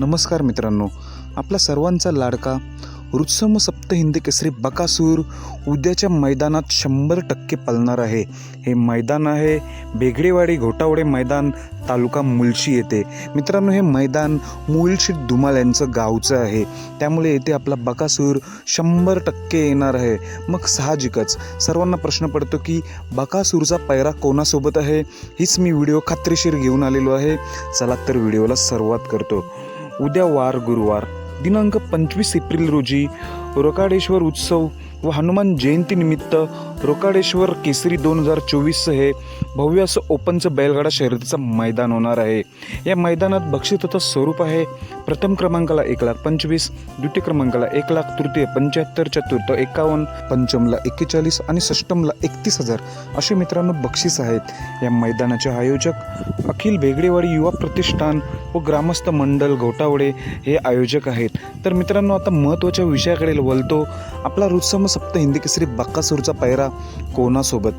नमस्कार मित्रांनो. आपला सर्वांचा लाडका रुत्सम सप्त हिंदी केसरी बकासूर उद्याच्या मैदानात शंभर टक्के पालणार आहे. हे मैदान आहे बेगडेवाडी घोटावडे मैदान तालुका मुलशी येथे. मित्रांनो हे मैदान मुलशी धुमाल यांचं गावचं आहे. त्यामुळे येथे आपला बकासूर शंभर टक्के येणार आहे. मग साहजिकच सर्वांना प्रश्न पडतो की बकासूरचा पैरा कोणासोबत आहे? हीच मी व्हिडिओ खात्रीशीर घेऊन आलेलो आहे. चला तर व्हिडिओला सुरुवात करतो. उद्या वार गुरुवार. दिनांक पंचवीस एप्रिल रोजी रोकाडेश्वर उत्सव व हनुमान जयंतीनिमित्त रोकाडेश्वर केसरी दोन हजार चोवीसचं हे भव्य असं ओपनचं बैलगाडा शर्यतीचं मैदान होणार आहे. या मैदानात बक्षिताचं स्वरूप आहे. प्रथम क्रमांकाला एक लाख पंचवीस द्वितीय क्रमांकाला एक लाख तृतीय पंच्याहत्तर चतुर्थ एकावन्न पंचमला एक्केचाळीस आणि षष्टमला एकतीस हजार असे मित्रांनो बक्षीस आहेत. या मैदानाचे आयोजक अखिल बेगडेवाडी युवा प्रतिष्ठान व ग्रामस्थ मंडल घोटावडे हे आयोजक आहेत. तर मित्रांनो आता महत्त्वाच्या विषयाकडे वळतो. आपला रुत्सम सप्त हिंदी केसरी बक्कासूरचा पैरा कोणासोबत?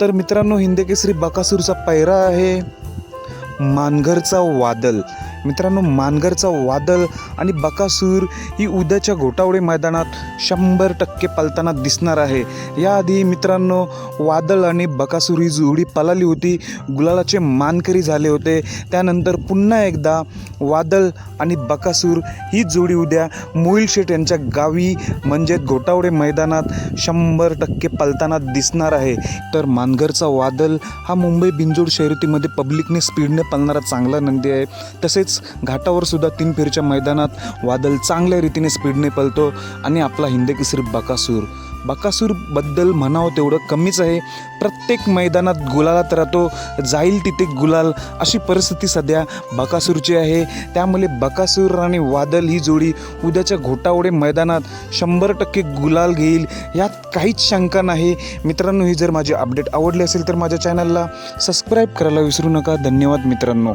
तर मित्रांनो हिंदकेसरी बकासूरचा पैरा आहे. मानघरचा वादल. मित्रांनो मानघरचा वादल आणि बकासूर ही उद्याच्या घोटावडे मैदानात शंभर टक्के पलताना दिसणार आहे. याआधी मित्रांनो वादळ आणि बकासूर ही जोडी पलाली होती. गुलालाचे मानकरी झाले होते. त्यानंतर पुन्हा एकदा वादळ आणि बकासूर ही जोडी उद्या मोईल शेठ यांच्या गावी म्हणजे घोटावडे मैदानात शंभर टक्के पलताना दिसणार आहे. तर मानघरचा वादल हा मुंबई बिंजोड शर्यतीमध्ये पब्लिकने स्पीडने पलणारा चांगला नंदी आहे. तसेच घाटावर सुद्धा तीन फेरीच्या मैदानात वादल चांगल्या रीतीने स्पीडने पळतो आणि आपला हिंदकेसरी बकासूर. बकासूरबद्दल म्हणावं तेवढं कमीच आहे. प्रत्येक मैदानात गुलालात राहतो. जाईल तिथे गुलाल अशी परिस्थिती सध्या बकासूरची आहे. त्यामुळे बकासूर आणि वादल ही जोडी उद्याच्या घोटावडे मैदानात शंभर टक्के गुलाल घेईल यात काहीच शंका नाही. मित्रांनो ही जर माझी अपडेट आवडली असेल तर माझ्या चॅनलला सबस्क्राईब करायला विसरू नका. धन्यवाद मित्रांनो.